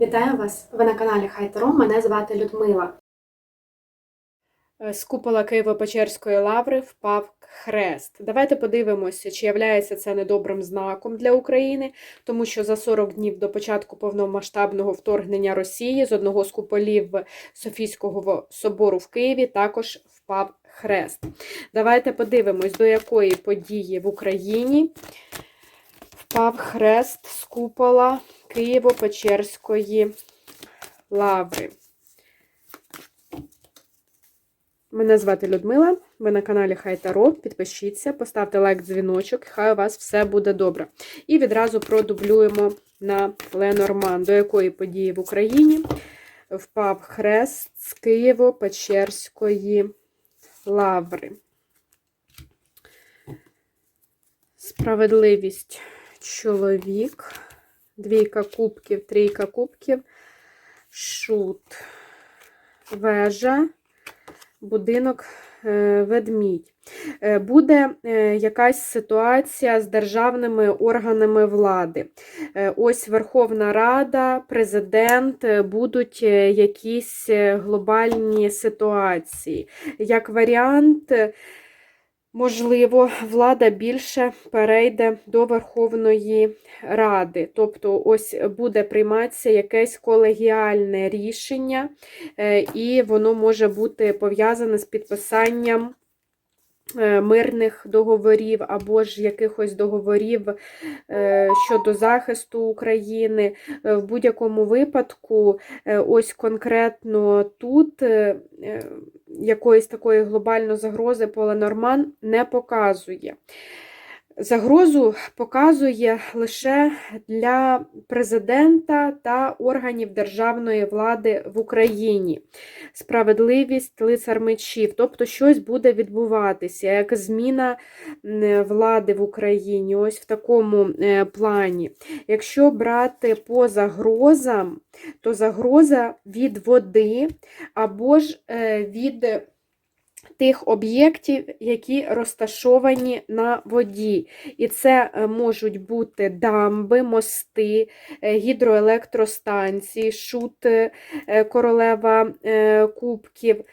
Вітаю вас! Ви на каналі Хайтеро. Мене звати Людмила. З купола Києво-Печерської лаври впав хрест. Давайте подивимося, чи являється це недобрим знаком для України, тому що за 40 днів до початку повномасштабного вторгнення Росії з одного з куполів Софійського собору в Києві також впав хрест. Давайте подивимось, до якої події в Україні впав хрест з купола Києво-Печерської лаври. Мене звати Людмила, ви на каналі Хай Таро. Підпишіться, поставте лайк, дзвіночок, хай у вас все буде добре. І відразу продублюємо на Ленорман, до якої події в Україні впав хрест з Києво-Печерської лаври. Справедливість чоловік, двійка кубків, трійка кубків, шут, вежа будинок е, ведмідь. Е, Буде е, якась ситуація з державними органами влади. Ось Верховна Рада, президент, будуть якісь глобальні ситуації. Як варіант, можливо, влада більше перейде до Верховної Ради. Тобто, ось буде прийматися якесь колегіальне рішення, е, і воно може бути пов'язане з підписанням мирних договорів або ж якихось договорів е, щодо захисту України. Е, В будь-якому випадку, е, ось конкретно тут е, е, якоїсь такої глобальної загрози Поленорман не показує. Загрозу показує лише для президента та органів державної влади в Україні. Справедливість лицар мечів, тобто щось буде відбуватися, як зміна влади в Україні, ось в такому е, плані. Якщо брати по загрозам, то загроза від води або ж е, від тих об'єктів, які розташовані на воді. І це е, можуть бути дамби, мости, е, гідроелектростанції, шут, е, королева кубків,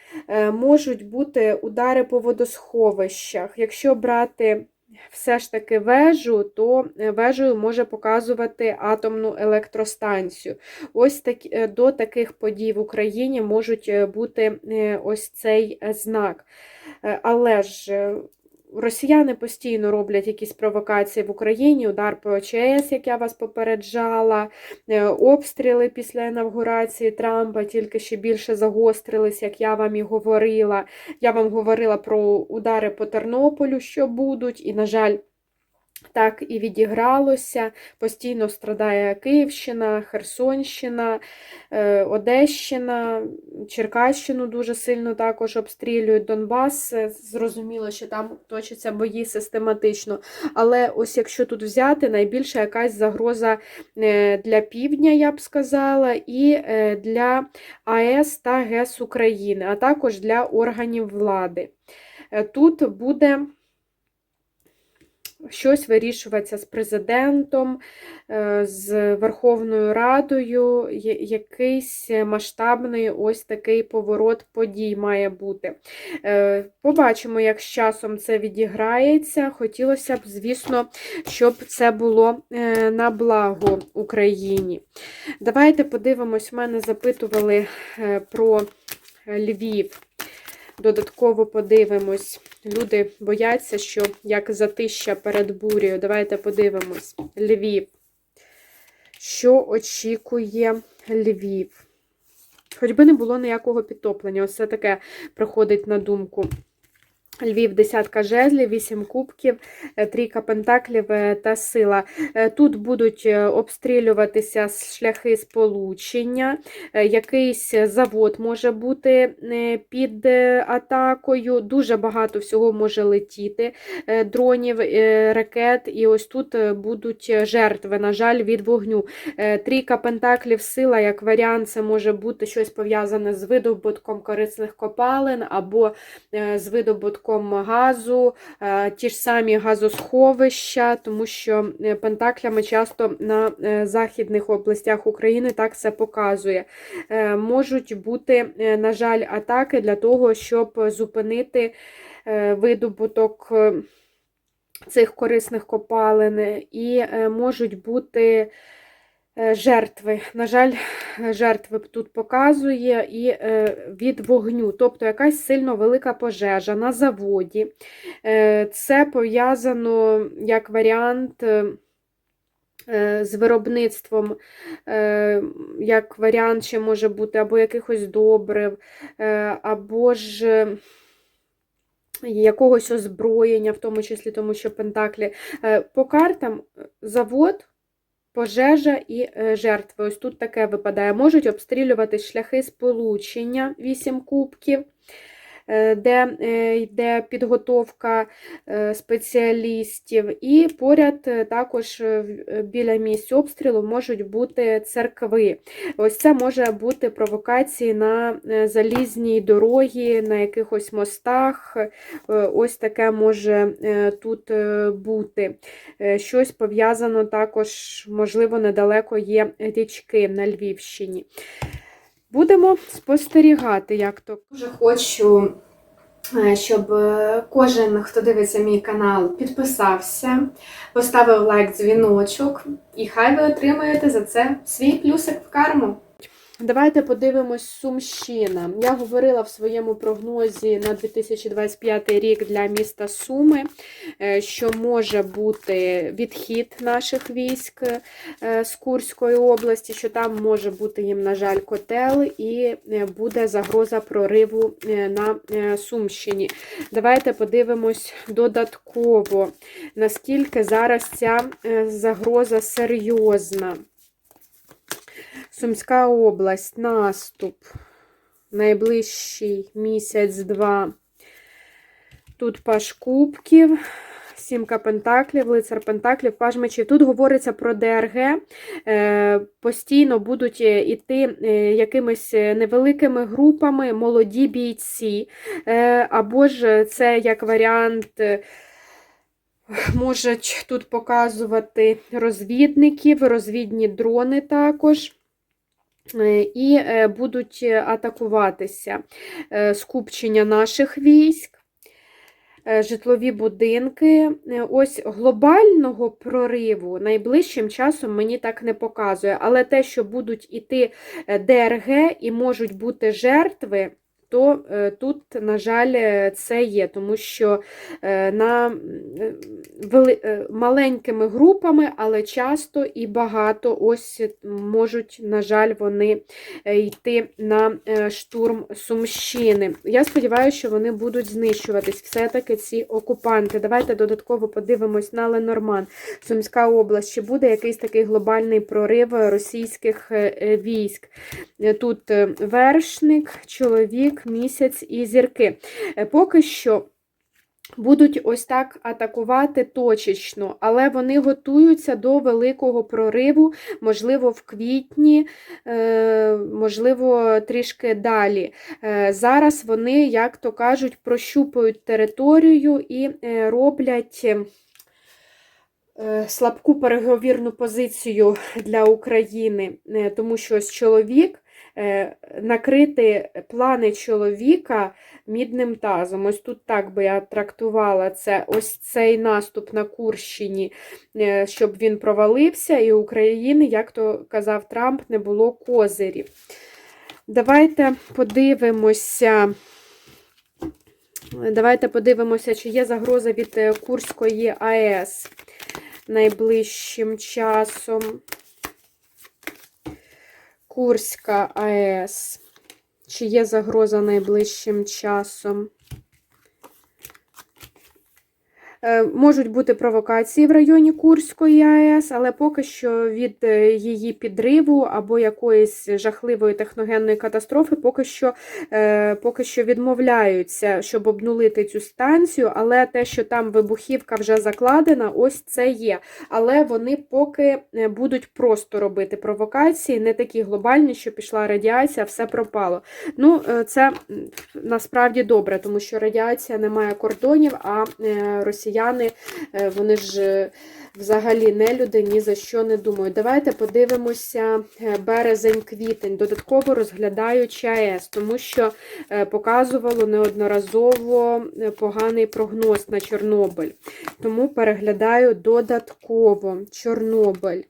можуть бути удари по водосховищах. Якщо брати все ж таки вежу, то е, вежею може показувати атомну електростанцію. Ось так, е, до таких подій в Україні можуть е, бути ось цей знак. Але ж росіяни постійно роблять якісь провокації в Україні, удар по ОЧС, як я вас попереджала, е, обстріли після інавгурації Трампа тільки ще більше загострились, як я вам і говорила. Я вам говорила про удари по Тернополю, що будуть, і, на жаль, так і відігралося. Постійно страдає Київщина, Херсонщина, е, Одещина, Черкащину дуже сильно також обстрілюють Донбас. Е, Зрозуміло, що там точаться бої систематично. Але ось якщо тут взяти, найбільша якась загроза е, для півдня, я б сказала, і для АЕС та ГЕС України, а також для органів влади. Тут буде щось вирішуватися з президентом, е, з Верховною Радою, якийсь масштабний ось такий поворот подій має бути. Е, Побачимо, як з часом це відіграється. Хотілося б, звісно, щоб це було е, на благо Україні. Давайте подивимось, в мене запитували про Львів. Додатково подивимось. Люди бояться, що як затища перед бурею. Давайте подивимось. Львів. Що очікує Львів? Хоч би не було ніякого підтоплення. Ось це таке приходить на думку. Львів, десятка жезлів, вісім кубків, е, трійка пентаклів е, та сила. Е, Тут будуть обстрілюватися шляхи сполучення, якийсь завод може бути під атакою. Дуже багато всього може летіти дронів, ракет, і ось тут будуть жертви, на жаль, від вогню. Трійка пентаклів, сила, як варіант, це може бути щось пов'язане з видобутком корисних копалин або з видобутком видобутком газу, е, ті ж самі газосховища, тому що е, пентаклями часто на е, західних областях України так це показує. Можуть бути, на жаль, атаки для того, щоб зупинити видобуток. Цих корисних копалин, і можуть бути жертви. На жаль, жертви тут показує і е, від вогню, тобто якась сильно велика пожежа на заводі. Е, Це пов'язано як варіант. е, е, З виробництвом, е, як варіант ще може бути або якихось добрив, е, або ж е, якогось озброєння, в тому числі тому, що Пентаклі. Е, По картам е, завод, пожежа і е, жертви. Ось тут таке випадає. Можуть обстрілювати шляхи сполучення 8 кубків, де е, йде підготовка е, спеціалістів. І поряд е, також е, е, біля місць обстрілу можуть бути церкви. Ось це може бути провокації на е, залізній дорогі, на якихось мостах. Е, Ось таке може е, тут е, бути. Е, Щось пов'язано також, можливо, недалеко є річки на Львівщині. Будемо спостерігати, як то. Дуже хочу, е, щоб е, кожен, хто дивиться мій канал, підписався, поставив лайк, дзвіночок, і хай ви отримаєте за це свій плюсик в карму. Давайте подивимось Сумщина. Я говорила в своєму прогнозі на 2025 рік для міста Суми, е, що може бути відхід наших військ е, з Курської області, що там може бути їм, на жаль, котел, і е, буде загроза прориву на Сумщині. Давайте подивимось додатково, наскільки зараз ця загроза серйозна. Сумська область, наступ, найближчий місяць-два. Тут паш кубків, сімка пентаклів, лицар пентаклів, паж мечів. Тут говориться про ДРГ. Е, Постійно будуть е, іти е, якимись невеликими групами молоді бійці. Або ж це як варіант. Можуть тут показувати розвідників, розвідні дрони також. Е, І е, будуть е, атакуватися скупчення наших військ, житлові будинки. Ось глобального прориву найближчим часом мені так не показує, але те, що будуть іти ДРГ і можуть бути жертви, то е, тут, на жаль, е, це є, тому що е, на маленькими групами, але часто і багато ось можуть, на жаль, вони йти на штурм Сумщини. Я сподіваюся, що вони будуть знищуватись. Все-таки ці окупанти. Давайте додатково подивимось на Ленорман, Сумська область. Чи буде якийсь такий глобальний прорив російських військ? Тут вершник, чоловік, місяць і зірки. Е, Поки що. Будуть ось так атакувати точечно, але вони готуються до великого прориву, можливо, в квітні, е, можливо, трішки далі. Е, Зараз вони, як то кажуть, прощупують територію і роблять. Слабку переговірну позицію для України, тому що ось чоловік накрити плани чоловіка мідним тазом. Ось тут так би я трактувала це, ось цей наступ на Курщині, е, щоб він провалився, і України, як то казав Трамп, не було козирів. Давайте подивимося. Давайте подивимося, чи є загроза від е, Курської АЕС найближчим часом. Курська АЕС. Чи є загроза найближчим часом? Е, Можуть бути провокації в районі Курської АЕС, але поки що від е, її підриву або якоїсь жахливої техногенної катастрофи поки що, е, поки що відмовляються, щоб обнулити цю станцію. Але те, що там вибухівка вже закладена, ось це є. Але вони поки е, будуть просто робити провокації, не такі глобальні, що пішла радіація, все пропало. Ну, е, це насправді добре, тому що радіація не має кордонів, а е, росіяни е, вони ж е, взагалі не люди, ні за що не думають. Давайте подивимося е, березень-квітень, додатково розглядаючи АЕС, тому що показувало неодноразово поганий прогноз на Чорнобиль. Тому переглядаю додатково Чорнобиль.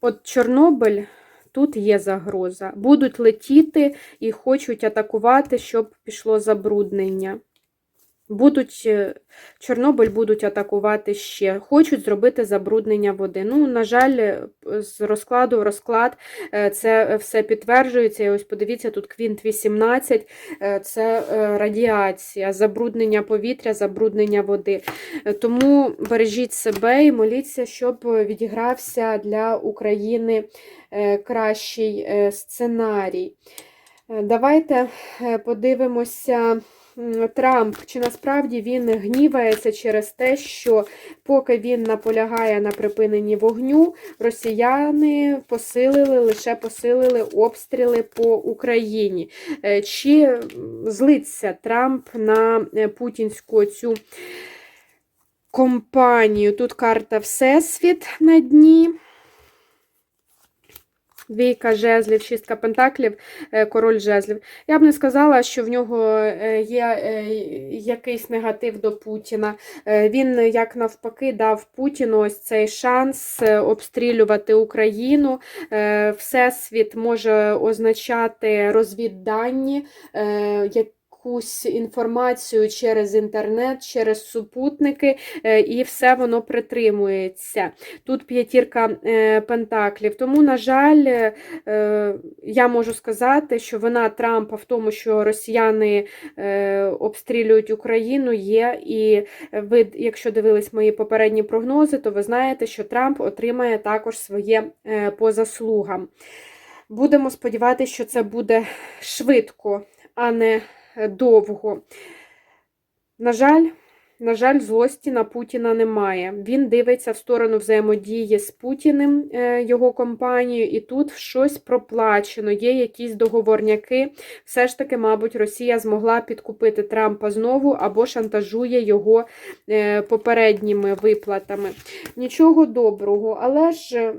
От Чорнобиль, тут є загроза. Будуть летіти і хочуть атакувати, щоб пішло забруднення. Будуть, е, Чорнобиль будуть атакувати ще. Хочуть зробити забруднення води. Ну, на жаль, е, з розкладу в розклад е, це все підтверджується. І ось подивіться, тут квінт 18, е, це радіація, забруднення повітря, забруднення води. Тому бережіть себе і моліться, щоб відігрався для України кращий сценарій. Давайте подивимося. Трамп, чи насправді він гнівається через те, що поки він наполягає на припиненні вогню, росіяни посилили, лише посилили обстріли по Україні. Е, Чи злиться Трамп на е, путінську цю компанію? Тут карта Всесвіт на дні. Двійка жезлів, шістка пентаклів, е, король жезлів. Я б не сказала, що в нього е, є е, якийсь негатив до Путіна. Він, як навпаки, дав Путіну ось цей шанс обстрілювати Україну. Всесвіт може означати розвіддані, е, якусь інформацію через інтернет, через супутники, е, і все воно притримується. Тут п'ятірка е, пентаклів. Тому, на жаль, е, я можу сказати, що вина Трампа в тому, що росіяни обстрілюють Україну, є. І ви, якщо дивились мої попередні прогнози, то ви знаєте, що Трамп отримає також своє по заслугам. Будемо сподіватися, що це буде швидко, а не довго. На жаль, на жаль, злості на Путіна немає. Він дивиться в сторону взаємодії з Путіним, е, його компанією, і тут щось проплачено, є якісь договорняки. Все ж таки, мабуть, Росія змогла підкупити Трампа знову або шантажує його е, попередніми виплатами. Нічого доброго, але ж е,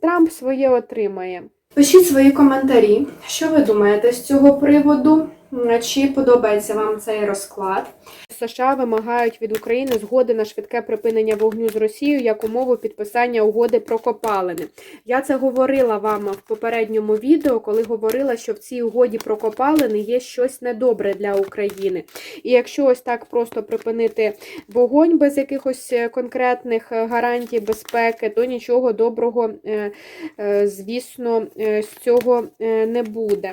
Трамп своє отримає. Пишіть свої коментарі, що ви думаєте з цього приводу, чи подобається вам цей розклад. США вимагають від України згоди на швидке припинення вогню з Росією як умову підписання угоди про копалини. Я це говорила вам в попередньому відео, коли говорила, що в цій угоді про копалини є щось недобре для України. І якщо ось так просто припинити вогонь без якихось е, конкретних е, гарантій безпеки, то нічого доброго, е, звісно, з цього не буде.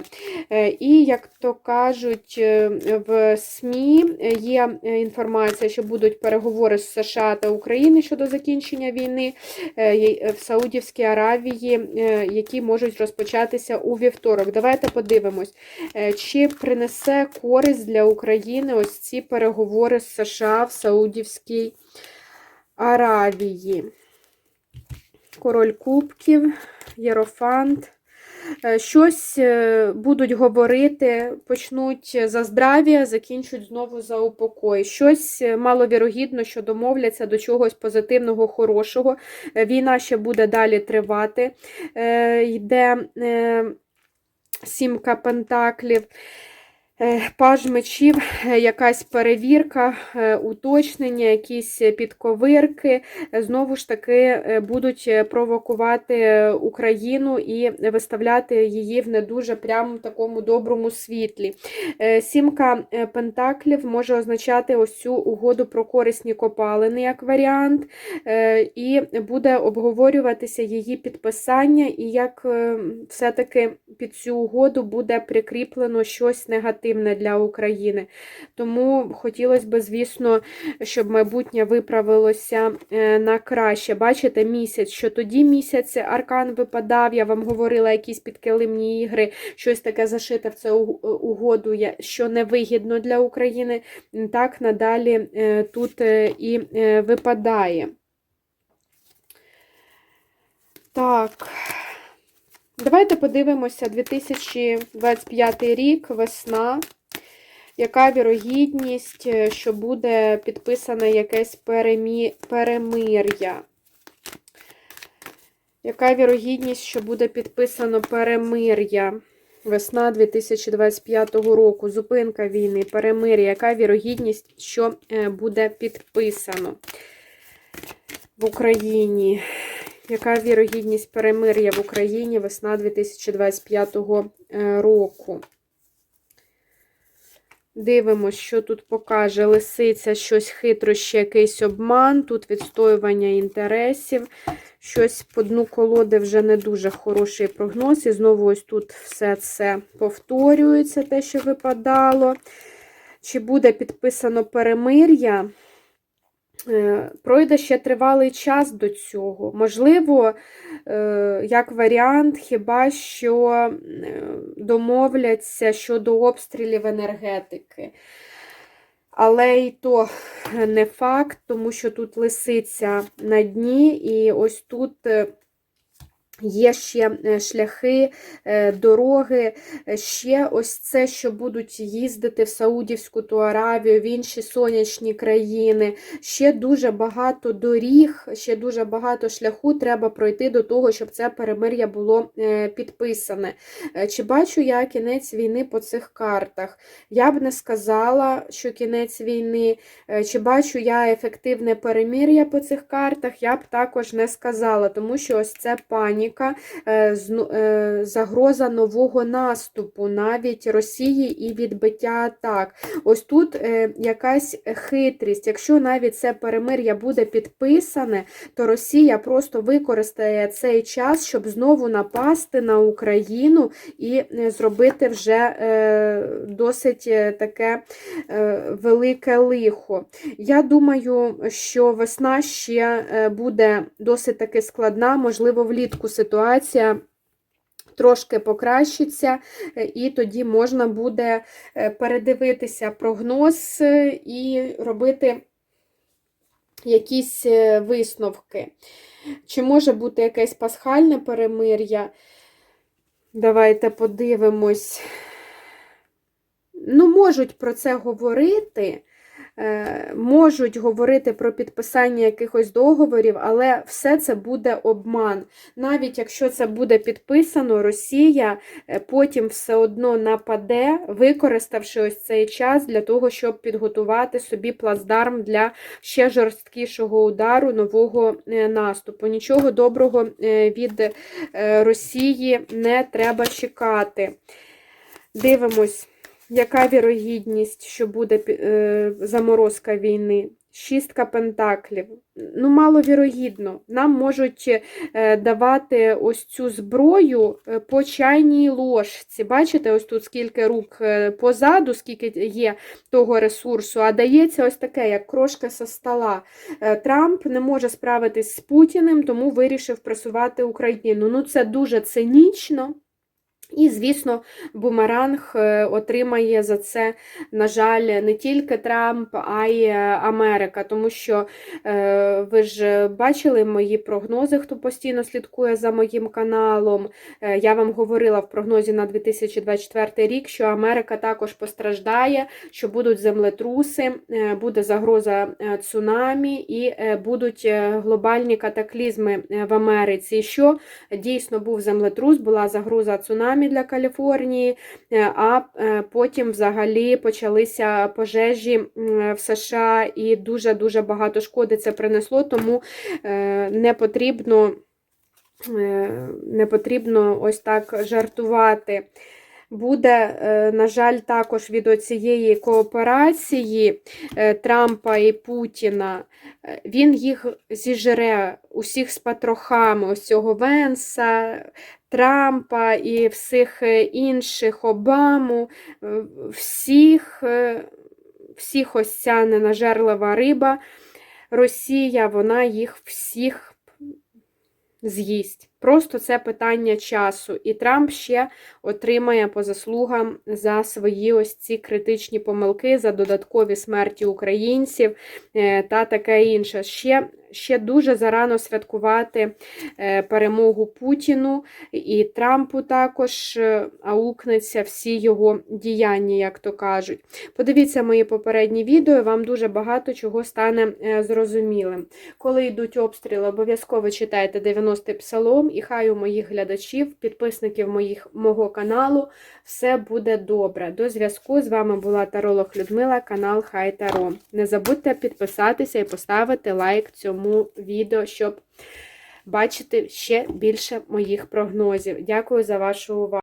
І як то кажуть е, в СМІ, е, є е, інформація, що будуть переговори з США та України щодо закінчення війни е, в Саудівській Аравії, е, які можуть розпочатися у вівторок. Давайте подивимось, е, чи принесе користь для України ось ці переговори з США в Саудівській Аравії. Король Кубків, Єрофант. Е, Щось е, будуть говорити, почнуть за здрав'я, закінчать знову за упокой. Щось е, маловірогідно, що домовляться до чогось позитивного, хорошого. Е, Війна ще буде далі тривати. Е, Йде е, сімка пентаклів. Е, Паж мечів, е, якась перевірка, е, уточнення, якісь підковирки, знову ж таки будуть провокувати Україну і виставляти її в не дуже прямо такому доброму світлі. Сімка пентаклів може означати ось цю угоду про корисні копалини як варіант, і буде обговорюватися її підписання, і як е, все-таки під цю угоду буде прикріплено щось негативне негативне для України. Тому хотілося б, звісно, щоб майбутнє виправилося е, на краще. Бачите, місяць, що тоді місяць аркан випадав, я вам говорила якісь підкилимні ігри, щось таке зашите в у- угоду, що невигідно для України. Так надалі е, тут е, і випадає. Так. Давайте подивимося 2025 рік, весна. Яка вірогідність, е, що буде підписане якесь перемі... перемир'я? Яка вірогідність, що буде підписано перемир'я? Весна 2025 року, зупинка війни, перемир'я. Яка вірогідність, що е, буде підписано в Україні? Яка вірогідність перемир'я в Україні весна 2025 е, року? Дивимось, що тут покаже лисиця, щось хитрощі, якийсь обман, тут відстоювання інтересів, щось по дну колоди вже не дуже хороший прогноз. І знову ось тут все це повторюється, те, що випадало. Чи буде підписано перемир'я? Е, Пройде ще тривалий час до цього. Можливо, е, як варіант, хіба що е, домовляться щодо обстрілів енергетики. Але і то не факт, тому що тут лисиця на дні, і ось тут є ще е, шляхи, е, дороги, е, ще ось це, що будуть їздити в Саудівську ту Аравію, в інші сонячні країни. Ще дуже багато доріг, ще дуже багато шляху треба пройти до того, щоб це перемир'я було підписане. Чи бачу я кінець війни по цих картах? Я б не сказала, що кінець війни. Чи бачу я ефективне перемир'я по цих картах? Я б також не сказала, тому що ось це паніка, е, е, загроза нового наступу, навіть Росії і відбиття атак. Ось тут е, якась хитрість. Якщо навіть це перемир'я буде підписане, то Росія просто використає цей час, щоб знову напасти на Україну і зробити вже досить таке велике лихо. Я думаю, що весна ще буде досить таки складна, можливо, влітку. Трошки покращиться, е, і тоді можна буде е, передивитися прогноз е, і робити якісь висновки. Чи може бути якесь пасхальне перемир'я? Давайте подивимось. Ну, можуть про це говорити, можуть говорити про підписання якихось договорів, але все це буде обман. Навіть якщо це буде підписано, Росія е, потім все одно нападе, використавши ось цей час для того, щоб підготувати собі плацдарм для ще жорсткішого удару нового е, наступу. Нічого доброго е, від е, Росії не треба чекати. Дивимось. Яка вірогідність, що буде е, заморозка війни? Шістка пентаклів. Ну, маловірогідно. Нам можуть е, давати ось цю зброю е, по чайній ложці. Бачите, ось тут скільки рук е, позаду, скільки є того ресурсу, а дається ось таке, як крошка со стола. Е, Трамп не може справитись з Путіним, тому вирішив пресувати Україну. Ну, це дуже цинічно. І, звісно, бумеранг е, отримає за це, на жаль, не тільки Трамп, а й е, Америка. Тому що е, ви ж бачили мої прогнози, хто постійно слідкує за моїм каналом. Я вам говорила в прогнозі на 2024 рік, що Америка також постраждає, що будуть землетруси, буде загроза цунамі і будуть глобальні катаклізми в Америці. Що дійсно був землетрус, була загроза цунамі для Каліфорнії, е, а е, потім взагалі почалися пожежі в США і дуже-дуже багато шкоди це принесло, тому е, не потрібно, не потрібно ось так жартувати. Буде, е, на жаль, також від цієї кооперації е, Трампа і Путіна. Е, Він їх зіжре усіх з патрохами, ось цього Венса, Трампа і всіх інших Обаму, всіх, всіх ось ця ненажерлива риба. Росія, вона їх всіх з'їсть. Просто це питання часу. І Трамп ще отримає по заслугам за свої ось ці критичні помилки, за додаткові смерті українців е, та таке інше. Ще, ще дуже зарано святкувати е, перемогу Путіну і Трампу також е, аукнеться всі його діяння, як то кажуть. Подивіться мої попередні відео, вам дуже багато чого стане зрозумілим. Коли йдуть обстріли, обов'язково читайте 90-й псалом, і хай у моїх глядачів, підписників моїх, мого каналу, все буде добре. До зв'язку з вами була Таролог Людмила, канал Хай Таро. Не забудьте підписатися і поставити лайк цьому відео, щоб бачити ще більше моїх прогнозів. Дякую за вашу увагу.